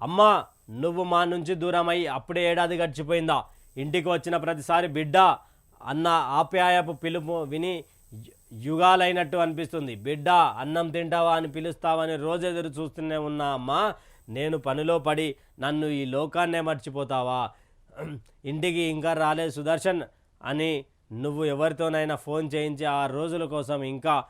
అమ్మా నువ్వు మా నుంచి దూరమై అప్పుడే ఏడాది గడిచిపోయిందా? ఇంటికి వచ్చిన ప్రతిసారి బిడ్డ అన్న ఆప్యాయపు పిలుపు విని యు- యుగాలైనట్టు అనిపిస్తుంది. బిడ్డ అన్నం తింటావా అని పిలుస్తావని రోజు ఎదురు చూస్తూనే ఉన్నా అమ్మా నేను పనిలో పడి నన్ను ఈ లోకాన్నే మర్చిపోతావా? ఇంటికి ఇంకా రాలేదు సుదర్శన్ అని నువ్వు ఎవరితోనైనా ఫోన్ చేయించి ఆ రోజుల కోసం ఇంకా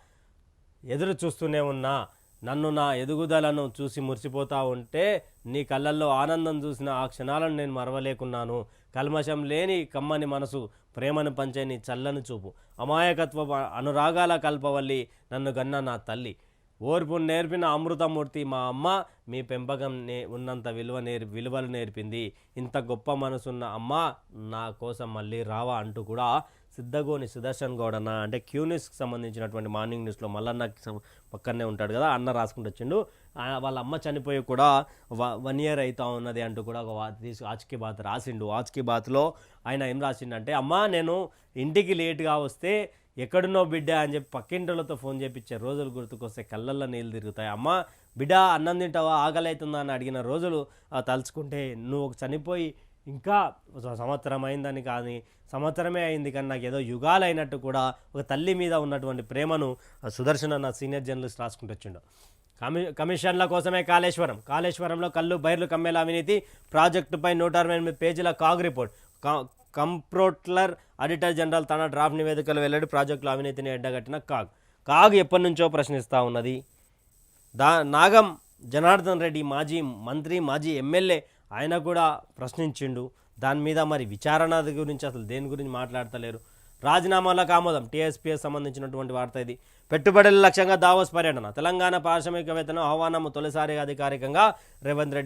ఎదురు చూస్తూనే ఉన్నా. నన్ను నా ఎదుగుదలను చూసి మురిసిపోతా ఉంటే నీ కళ్ళల్లో ఆనందం చూసిన ఆ క్షణాలను నేను మరవలేకున్నాను. కల్మషం లేని కమ్మని మనసు ప్రేమను పంచే నీ చల్లని చూపు. అమాయకత్వ అనురాగాల కల్పవల్లి నన్ను గన్న నా తల్లి. ఓర్పు నేర్పిన అమృతమూర్తి మా అమ్మ మీ పెంపకం నే ఉన్నంత విలువ నేర్ విలువలు నేర్పింది. ఇంత గొప్ప మనసున్న అమ్మ నా కోసం మళ్ళీ రావా అంటూ కూడా సిద్ధగోని సుదర్శన్ గౌడ్ అన్న అంటే క్యూనిస్కి సంబంధించినటువంటి మార్నింగ్ న్యూస్లో మల్లన్న పక్కనే ఉంటాడు కదా అన్న రాసుకుంటూ వచ్చిండు. వాళ్ళ అమ్మ చనిపోయి కూడా వన్ ఇయర్ అవుతా ఉన్నది అంటూ కూడా ఒక వా- తీసి బాత్ రాసిండు. ఆచ్కి బాత్లో ఆయన ఏం రాసిండంటే అమ్మ నేను ఇంటికి లేట్గా వస్తే ఎక్కడున్నో బిడ్డ అని చెప్పి పక్కింటలతో ఫోన్ చేపించే రోజులు గుర్తుకొస్తే కళ్ళల్లో నీళ్ళు తిరుగుతాయి. అమ్మ బిడ్డ అన్నం తింటావా? ఆగలవుతుందా అని అడిగిన రోజులు తలుచుకుంటే నువ్వు ఒక చనిపోయి ఇంకా సంవత్సరం అయిందని కానీ సంవత్సరమే అయింది కానీ నాకు ఏదో యుగాలు అయినట్టు కూడా ఒక తల్లి మీద ఉన్నటువంటి ప్రేమను సుదర్శన నా సీనియర్ జర్నలిస్ట్ రాసుకుంటూ వచ్చిండు. కమి కమిషన్ల కోసమే కాళేశ్వరం. కాళేశ్వరంలో కళ్ళు బైర్లు కమ్మేల అవినీతి ప్రాజెక్టుపై నూట అరవై ఎనిమిది పేజీల కాగ్ రిపోర్ట్. కా- కంప్రోట్లర్ ఆడిటర్ జనరల్ తన డ్రాఫ్ట్ నివేదికలు వెల్లడి ప్రాజెక్టులో అవినీతిని ఎడ్డగట్టిన కాగ్. కాగ్ ఎప్పటి నుంచో ప్రశ్నిస్తూ ఉన్నది. దా నాగం జనార్దన్ రెడ్డి మాజీ మంత్రి మాజీ ఎమ్మెల్యే ఆయన కూడా ప్రశ్నించిండు. దాని మీద మరి విచారణ గురించి అసలు దేని గురించి మాట్లాడతలేరు. రాజీనామాలకు ఆమోదం టీఎస్పీఎస్ సంబంధించినటువంటి వార్త ఇది. పెట్టుబడుల లక్ష్యంగా దావోస్ పర్యటన తెలంగాణ పారిశ్రామికవేత్తను ఆహ్వానం తొలిసారిగా అధికారికంగా రేవంత్ రెడ్డి